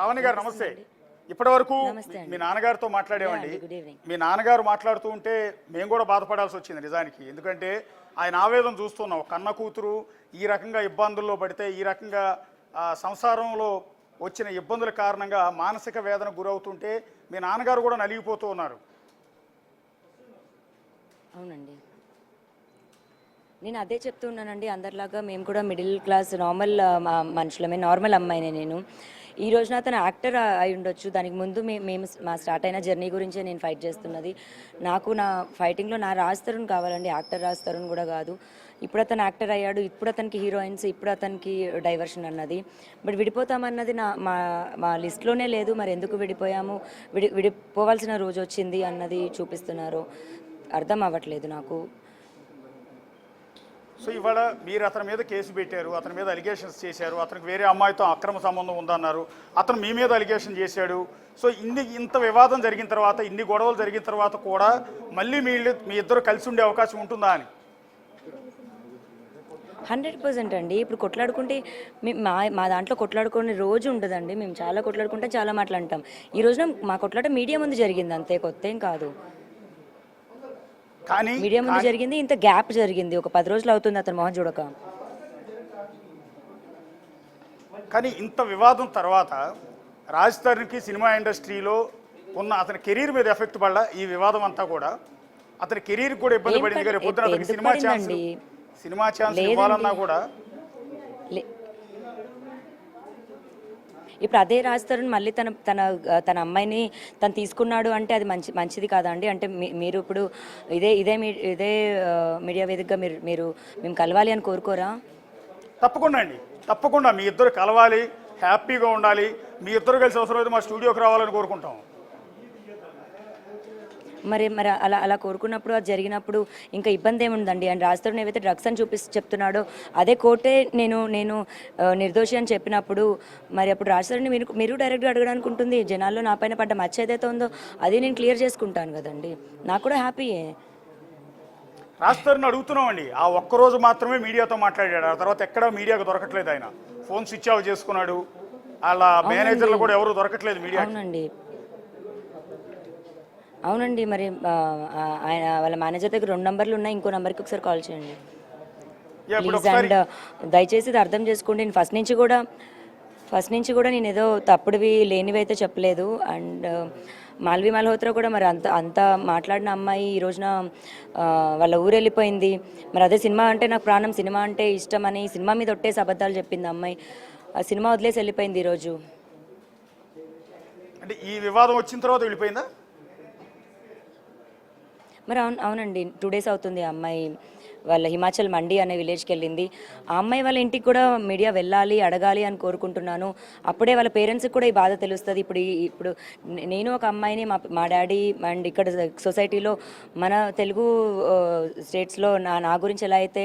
లావణ్య గారు నమస్తే. ఇప్పటి వరకు. మీ నాన్నగారితో మాట్లాడేవండి. మీ నాన్నగారు మాట్లాడుతూ ఉంటే మేము కూడా బాధపడాల్సి వచ్చింది నిజానికి. ఎందుకంటే ఆయన ఆవేదన చూస్తున్నాం కన్న కూతురు ఈ రకంగా ఇబ్బందుల్లో పడితే ఈ రకంగా సంసారంలో వచ్చిన ఇబ్బందుల కారణంగా మానసిక వేదన గురవుతుంటే మీ నాన్నగారు కూడా నలిగిపోతూ ఉన్నారు. అవునండి. నేను అదే చెప్తున్నానండి అందరిలాగా మేము కూడా మిడిల్ క్లాస్ నార్మల్ మనుషులమే నార్మల్ అమ్మాయినే నేను. ఈ రోజున అతను యాక్టర్ అయి ఉండొచ్చు. దానికి ముందు మే- మేము మా స్టార్ట్ అయిన జర్నీ గురించే నేను ఫైట్ చేస్తున్నది. నాకు నా ఫైటింగ్లో నా రాజ్ తరుణ్ కావాలండి. యాక్టర్ రాజ్ తరుణ్ కూడా కాదు. ఇప్పుడు అతను యాక్టర్ అయ్యాడు. ఇప్పుడు అతనికి హీరోయిన్స్ ఇప్పుడు అతనికి డైవర్షన్ అన్నది. బట్ విడిపోతామన్నది నా మా మా లిస్ట్లోనే లేదు. మరి ఎందుకు విడిపోయాము? విడి విడిపోవాల్సిన రోజు వచ్చింది అన్నది చూపిస్తున్నారు. అర్థం అవ్వట్లేదు నాకు. సో ఇవాళ మీరు అతని మీద కేసు పెట్టారు అతని మీద అలిగేషన్స్ చేశారు అతనికి వేరే అమ్మాయితో అక్రమ సంబంధం ఉందన్నారు అతను మీ మీద అలిగేషన్ చేశాడు. సో ఇన్ని ఇంత వివాదం జరిగిన తర్వాత ఇన్ని గొడవలు జరిగిన తర్వాత కూడా మళ్ళీ మీ మీ ఇద్దరు కలిసి ఉండే అవకాశం ఉంటుందా అని? హండ్రెడ్ పర్సెంట్ అండి. ఇప్పుడు కొట్లాడుకుంటే మా మా దాంట్లో కొట్లాడుకునే రోజు ఉండదండి. మేము చాలా కొట్లాడుకుంటే చాలా మాట్లాడతాం ఈ రోజున మా కొట్లాట మీడియా ముందు జరిగింది అంతే కొత్త ఏం కాదు. కానీ మీడియా ముందు జరిగింది ఇంత గ్యాప్ జరిగింది ఒక పది రోజులు అవుతుంది అతను మొహం చూడక కానీ ఇంత వివాదం తర్వాత రాజ్ తరుణ్కి సినిమా ఇండస్ట్రీలో ఉన్న అతని కెరీర్ మీద ఎఫెక్ట్ పడ్డ ఈ వివాదం అంతా కూడా అతని కెరీర్ కూడా ఇబ్బంది పడింది పడి- రేపు పొద్దున అతనికి సినిమా ఛాన్స్? Cinema chance. ఇవ్వాలన్నా కూడా ఇప్పుడు అదే రాజ్ తరుణ్ మళ్ళీ తన తన తన అమ్మాయిని తను తీసుకున్నాడు అంటే అది మంచి మంచిది కాదండి. అంటే మీ- మీరు ఇప్పుడు ఇదే ఇదే మీ ఇదే మీడియా వేదికగా మీరు మీరు మేము కలవాలి అని కోరుకోరా? తప్పకుండా అండి. తప్పకుండా మీ ఇద్దరు కలవాలి హ్యాపీగా ఉండాలి. మీ ఇద్దరు కలిసి అవసరం అయితే మా స్టూడియోకి రావాలని కోరుకుంటాం. మరి మరి అలా అలా కోరుకున్నప్పుడు అది జరిగినప్పుడు ఇంకా ఇబ్బంది ఏముందండి అండ్ రాజతరుణ్ ఏవైతే డ్రగ్స్ అని చూపి చెప్తున్నాడో అదే కోర్టే నేను నేను నిర్దోషి అని చెప్పినప్పుడు మరి అప్పుడు రాజతరుణ్ని మీరు మీరు డైరెక్ట్గా అడగడానికి ఉంటుంది. జనాల్లో నా పైన పడ్డ మచ్చ ఏదైతే ఉందో అది నేను క్లియర్ చేసుకుంటాను కదండి. నాకు కూడా హ్యాపీయే రాస్తారని అడుగుతున్నామండి. ఆ ఒక్కరోజు మాత్రమే మీడియాతో మాట్లాడాడు. ఆ తర్వాత ఎక్కడా మీడియాకు దొరకట్లేదు ఆయన. ఫోన్ స్విచ్ ఆఫ్ చేసుకున్నాడు. వాళ్ళ మేనేజర్లు కూడా ఎవరు దొరకట్లేదు మీడియా అవునండి. అవునండి మరి ఆయన వాళ్ళ మేనేజర్ దగ్గర రెండు నంబర్లు ఉన్నాయి. ఇంకో నంబర్కి ఒకసారి కాల్ చేయండి. ప్లీజ్ అండ్ దయచేసి ఇది అర్థం చేసుకోండి. నేను ఫస్ట్ నుంచి కూడా ఫస్ట్ నుంచి కూడా నేను ఏదో తప్పుడువి లేనివి అయితే చెప్పలేదు. అండ్ మాల్వి మల్హోత్రా కూడా మరి అంత అంత మాట్లాడిన అమ్మాయి ఈ రోజున వాళ్ళ ఊరు వెళ్ళిపోయింది. మరి అదే సినిమా అంటే నాకు ప్రాణం. సినిమా అంటే ఇష్టం అని సినిమా మీద ఒట్టేసి అబద్ధాలు చెప్పింది అమ్మాయి. ఆ సినిమా వదిలేసి వెళ్ళిపోయింది ఈరోజు అంటే ఈ వివాదం వచ్చిన తర్వాత వెళ్ళిపోయిందా? మరి అవును అవునండి. టూ డేస్ అవుతుంది ఆ అమ్మాయి. వాళ్ళ హిమాచల్ మండి అనే విలేజ్కి వెళ్ళింది. ఆ అమ్మాయి వాళ్ళ ఇంటికి కూడా మీడియా వెళ్ళాలి అడగాలి అని కోరుకుంటున్నాను. అప్పుడే వాళ్ళ పేరెంట్స్కి కూడా ఈ బాధ తెలుస్తుంది. ఇప్పుడు ఇప్పుడు నేను ఒక అమ్మాయిని మా మా డాడీ అండ్ ఇక్కడ సొసైటీలో మన తెలుగు స్టేట్స్లో నా నా గురించి ఎలా అయితే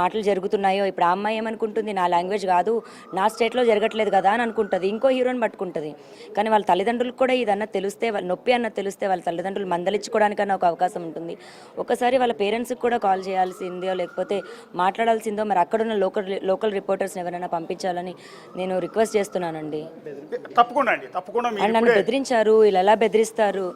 మాటలు జరుగుతున్నాయో ఇప్పుడు ఆ అమ్మాయి ఏమనుకుంటుంది? నా లాంగ్వేజ్ కాదు నా స్టేట్లో జరగట్లేదు కదా అని అనుకుంటుంది. ఇంకో హీరోని పట్టుకుంటుంది. కానీ వాళ్ళ తల్లిదండ్రులకు కూడా ఇది తెలిస్తే వాళ్ళ నొప్పి అన్నది తెలిస్తే వాళ్ళ తల్లిదండ్రులు మందలించుకోవడానికన్నా ఒక అవకాశం ఉంటుంది. ఒకసారి వాళ్ళ పేరెంట్స్కి కూడా కాల్ చేయాల్సి చేయాల్సిందో లేకపోతే మాట్లాడాల్సిందో మరి అక్కడున్న లోకల్ లోకల్ రిపోర్టర్స్ని ఎవరైనా పంపించాలని నేను రిక్వెస్ట్ చేస్తున్నానండి. తప్పకుండా అండి తప్పకుండా నన్ను బెదిరించారు ఇలా ఎలా బెదిరిస్తారు?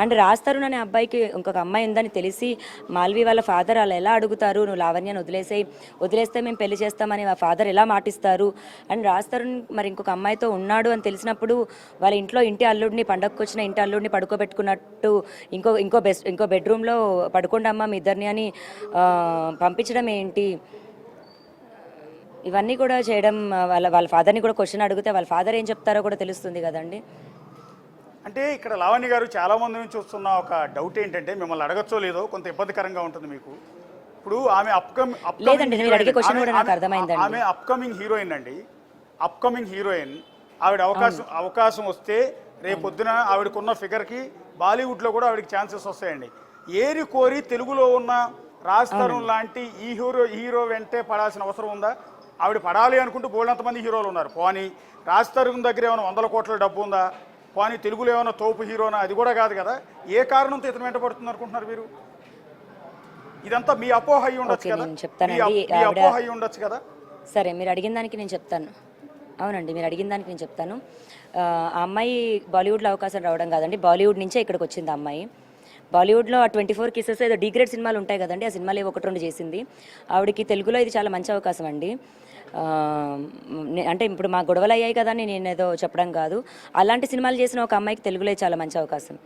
అండ్ రాస్తారు అనే అబ్బాయికి ఇంకొక అమ్మాయి ఉందని తెలిసి మాల్వి వాళ్ళ ఫాదర్ అలా ఎలా అడుగుతారు? నువ్వు లావణ్యను వదిలేసేయి. వదిలేస్తే మేము పెళ్ళి చేస్తామని మా ఫాదర్ ఎలా మాటిస్తారు? అండ్ రాస్తారు మరి ఇంకొక అమ్మాయితో ఉన్నాడు అని తెలిసినప్పుడు వాళ్ళ ఇంట్లో ఇంటి అల్లుడిని పండగకు వచ్చిన ఇంటి అల్లుడిని పడుకోబెట్టుకున్నట్టు ఇంకో ఇంకో బెస్ట్ ఇంకో బెడ్రూమ్లో పడుకోండమ్మా మీ ఇద్దరిని అని పంపించడం ఏంటి? ఇవన్నీ కూడా చేయడం వాళ్ళ వాళ్ళ ఫాదర్ని కూడా క్వశ్చన్ అడిగితే వాళ్ళ ఫాదర్ ఏం చెప్తారో కూడా తెలుస్తుంది కదండి. అంటే ఇక్కడ లావణ్య గారు చాలా మంది నుంచి వస్తున్న ఒక డౌట్ ఏంటంటే మిమ్మల్ని అడగచ్చో లేదో కొంత ఇబ్బందికరంగా ఉంటుంది మీకు. ఇప్పుడు ఆమె అప్కమింగ్. ఆమె అప్కమింగ్ హీరోయిన్ అండి. అప్కమింగ్ హీరోయిన్ ఆవిడ అవకాశం అవకాశం వస్తే రేపొద్దున ఆవిడకున్న ఫిగర్కి బాలీవుడ్లో కూడా ఆవిడకి ఛాన్సెస్ వస్తాయండి. ఏరి కోరి తెలుగులో ఉన్న రాజ్ తరుణ్ లాంటి ఈ హీరో హీరో వెంటే పడాల్సిన అవసరం ఉందా? ఆవిడ పడాలి అనుకుంటూ బోల్డంత మంది హీరోలు ఉన్నారు. పోనీ రాజ్ తరుణ్ దగ్గర ఏమైనా వందల కోట్ల డబ్బు ఉందా? పోనీ తెలుగులో ఏమైనా తోపు హీరోనా? అది కూడా కాదు కదా. ఏ కారణంతో ఇతను వెంట పడుతుంది అనుకుంటున్నారు మీరు? ఇదంతా మీ అపోహ అయి ఉండొచ్చు కదా. మీ అపోహ అయి ఉండొచ్చు కదా. సరే మీరు అడిగిన దానికి నేను చెప్తాను. అవునండి మీరు అడిగిన దానికి నేను చెప్తాను. ఆ అమ్మాయి బాలీవుడ్లో అవకాశం రావడం కాదండి. బాలీవుడ్ నుంచే ఇక్కడికి వచ్చింది ఆ అమ్మాయి. బాలీవుడ్లో ఆ ట్వంటీ ఫోర్ కిసెస్ ఏదో డిగ్రేడ్ సినిమాలు ఉంటాయి కదండి. ఆ సినిమాలు ఒకటి రెండు చేసింది. ఆవిడకి తెలుగులో ఇది చాలా మంచి అవకాశం అండి. అంటే ఇప్పుడు మా గొడవలు అయ్యాయి కదా అని నేను ఏదో చెప్పడం కాదు. అలాంటి సినిమాలు చేసిన ఒక అమ్మాయికి తెలుగులో చాలా మంచి అవకాశం.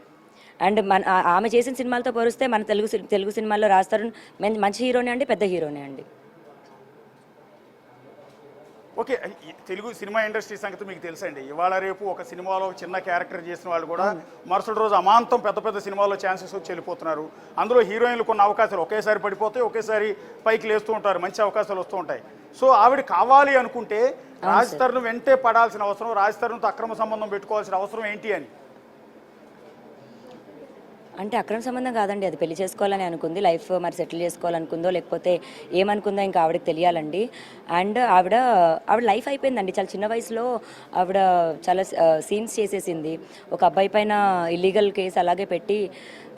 అండ్ మన ఆమె చేసిన సినిమాలతో పోలిస్తే మన తెలుగు తెలుగు సినిమాల్లో రాస్తారు. మంచి హీరోనే అండి పెద్ద హీరోనే అండి. ఓకే తెలుగు సినిమా ఇండస్ట్రీ సంగతి మీకు తెలుసండి. ఇవాళ రేపు ఒక సినిమాలో చిన్న క్యారెక్టర్ చేసిన వాళ్ళు కూడా మరుసటి రోజు అమాంతం పెద్ద పెద్ద సినిమాల్లో ఛాన్సెస్ వచ్చి వెళ్ళిపోతున్నారు. అందులో హీరోయిన్లు కొన్ని అవకాశాలు ఒకేసారి పడిపోతాయి ఒకేసారి పైకి లేస్తూ ఉంటారు మంచి అవకాశాలు వస్తూ ఉంటాయి. సో ఆవిడ కావాలి అనుకుంటే రాజ్ తరుణ్ వెంటే పడాల్సిన అవసరం రాజ్ తరుణ్తో అక్రమ సంబంధం పెట్టుకోవాల్సిన అవసరం ఏంటి అని? అంటే అక్రమ సంబంధం కాదండి. అది పెళ్ళి చేసుకోవాలని అనుకుంది. లైఫ్ మరి సెటిల్ చేసుకోవాలనుకుందో లేకపోతే ఏమనుకుందో ఇంకా ఆవిడకి తెలియాలండి. అండ్ ఆవిడ ఆవిడ లైఫ్ అయిపోయిందండి. చాలా చిన్న వయసులో ఆవిడ చాలా సీన్స్ చేసేసింది. ఒక అబ్బాయి పైన ఇల్లీగల్ కేసు అలాగే పెట్టి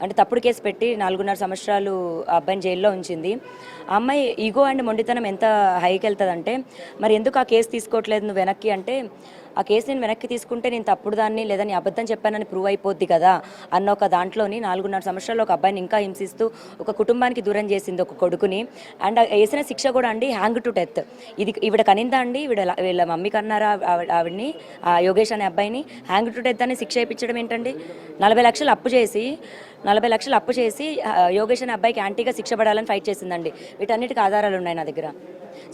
అంటే తప్పుడు కేసు పెట్టి నాలుగున్నర సంవత్సరాలు ఆ అబ్బాయిని జైల్లో ఉంచింది. ఆ అమ్మాయి ఈగో అండ్ మొండితనం ఎంత హైకి వెళ్తుందంటే మరి ఎందుకు ఆ కేసు తీసుకోవట్లేదు నువ్వు వెనక్కి అంటే ఆ కేసు నేను వెనక్కి తీసుకుంటే నేను తప్పుడు దాన్ని లేదా నీ అబద్ధం చెప్పానని ప్రూవ్ అయిపోద్ది కదా అన్న ఒక దాంట్లోని నాలుగున్నర సంవత్సరాలు ఒక అబ్బాయిని ఇంకా హింసిస్తూ ఒక కుటుంబానికి దూరం చేసింది ఒక కొడుకుని. అండ్ వేసిన శిక్ష కూడా అండి హ్యాంగ్ టు డెత్ ఇది ఈవిడ కనిందా అండి? ఈవిడ వీళ్ళ మమ్మీ కన్నారా ఆవిడని? ఆ యోగేష్ అనే అబ్బాయిని. హ్యాంగ్ టు డెత్ అని శిక్ష ఇప్పించడం ఏంటండి? నలభై లక్షలు అప్పు చేసి నలభై లక్షలు అప్పు చేసి యోగేష్ అనే అబ్బాయికి యాంటీగా శిక్ష పడాలని ఫైట్ చేసిందండి. వీటన్నిటికీ ఆధారాలు ఉన్నాయి నా దగ్గర.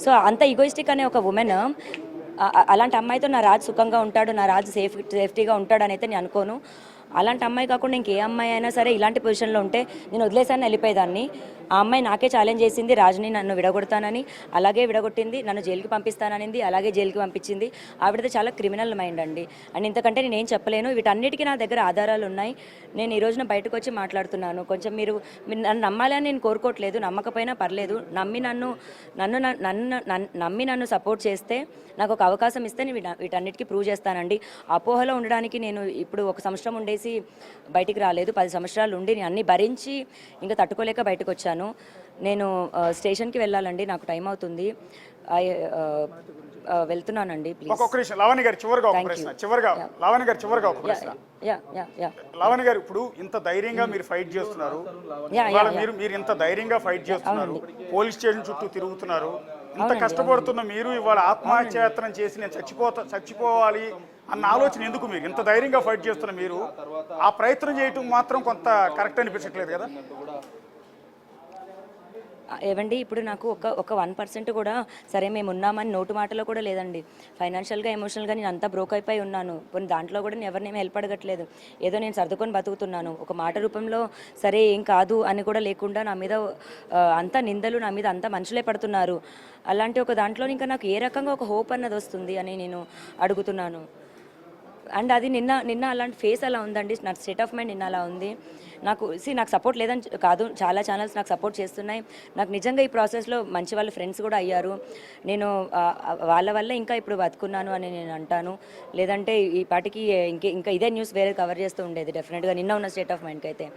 సో అంత ఈగోయిస్టిక్ అనే ఒక ఉమెన్ అలాంటి అమ్మాయితో నా రాజు సుఖంగా ఉంటాడు నా రాజు సేఫ్ సేఫ్టీగా ఉంటాడు అని అయితే నేను అనుకోను. అలాంటి అమ్మాయి కాకుండా ఇంకే అమ్మాయి అయినా సరే ఇలాంటి పొజిషన్లో ఉంటే నేను వదిలేసాను వెళ్ళిపోయేదాన్ని ఆ అమ్మాయి నాకే ఛాలెంజ్ చేసింది రాజుని నన్ను విడగొడతానని. అలాగే విడగొట్టింది నన్ను జైలుకి పంపిస్తాననింది అలాగే జైలుకి పంపించింది. ఆవిడది చాలా క్రిమినల్ మైండ్ అండి. అండ్ ఇంతకంటే నేను ఏం చెప్పలేను. వీటన్నిటికీ నా దగ్గర ఆధారాలు ఉన్నాయి. నేను ఈ రోజున బయటకు వచ్చి మాట్లాడుతున్నాను. కొంచెం మీరు నన్ను నమ్మాలని నేను కోరుకోవట్లేదు నమ్మకపోయినా పర్లేదు. నమ్మి నన్ను నన్ను నన్ను నన్ను- నమ్మి నన్ను సపోర్ట్ చేస్తే నాకు ఒక అవకాశం ఇస్తే నేను వీటన్నిటికీ ప్రూవ్ చేస్తానండి. అపోహలో ఉండడానికి నేను ఇప్పుడు ఒక సంవత్సరం ఉండేసి బయటికి రాలేదు. పది సంవత్సరాలు ఉండి నేను అన్ని భరించి ఇంకా తట్టుకోలేక బయటకు వచ్చాను. నేను స్టేషన్కి వెళ్ళాలండి. నాకు టైం అవుతుంది. వెళ్తున్నానండి ఒక్కొక్క నిమిషం. లావణ్య గారు చివరిగా ఒక ప్రశ్న. చివరిగా లావణ్య గారు చివరిగా ఒక ప్రశ్న. యా యా యా లావణ్య గారు ఇప్పుడు ఇంత ధైర్యంగా మీరు ఫైట్ చేస్తున్నారు. మీరు మీరు ఇంత ధైర్యంగా ఫైట్ చేస్తున్నారు. పోలీస్ స్టేషన్ చుట్టూ తిరుగుతున్నారు. ఇంత కష్టపడుతున్న మీరు ఇవాళ ఆత్మహత్యాయత్నం చేసి నేను చచ్చిపోతా చచ్చిపోవాలి. అన్న ఆలోచన ఎందుకు మీరు? ఇంత ధైర్యంగా ఫైట్ చేస్తున్న మీరు ఆ ప్రయత్నం చేయటం మాత్రం కొంత కరెక్ట్ అనిపించట్లేదు కదా? ఏవండి ఇప్పుడు నాకు ఒక ఒక వన్ పర్సెంట్ కూడా సరే మేము ఉన్నామని నోటు మాటలో కూడా లేదండి. ఫైనాన్షియల్గా ఎమోషనల్గా నేను అంతా బ్రోక్ అయిపోయి ఉన్నాను. కొన్ని దాంట్లో కూడా నేను ఎవరినేమి హెల్ప్ అడగట్లేదు. ఏదో నేను సర్దుకొని బతుకుతున్నాను. ఒక మాట రూపంలో సరే ఏం కాదు అని కూడా లేకుండా నా మీద అంత అంతా నిందలు నా మీద అంతా మనుషులే పడుతున్నారు. అలాంటి ఒక దాంట్లో ఇంకా నాకు ఏ రకంగా ఒక హోప్ అన్నది వస్తుంది అని నేను అడుగుతున్నాను. అండ్ అది నిన్న నిన్న అలాంటి ఫేస్ అలా ఉందండి. నా స్టేట్ ఆఫ్ మైండ్ నిన్న అలా ఉంది. నాకు సి నాకు సపోర్ట్ లేదని కాదు. చాలా ఛానల్స్ నాకు సపోర్ట్ చేస్తున్నాయి. నాకు నిజంగా ఈ ప్రాసెస్లో మంచి వాళ్ళ ఫ్రెండ్స్ కూడా అయ్యారు. నేను వాళ్ళ వల్ల ఇంకా ఇప్పుడు బతుకున్నాను అని నేను అంటాను. లేదంటే ఈ పాటికి ఇంకే ఇంకా ఇదే న్యూస్ వేరే కవర్ చేస్తూ ఉండేది డెఫినెట్గా నిన్న ఉన్న స్టేట్ ఆఫ్ మైండ్కి అయితే.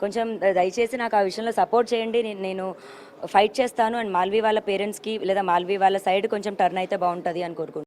కొంచెం దయచేసి నాకు ఆ విషయంలో సపోర్ట్ చేయండి. నేను- నేను ఫైట్ చేస్తాను. అండ్ మాల్వీ వాళ్ళ పేరెంట్స్కి లేదా మాల్వీ వాళ్ళ సైడ్ కొంచెం టర్న్ అయితే బాగుంటుంది అని కోరుకుంటున్నాను.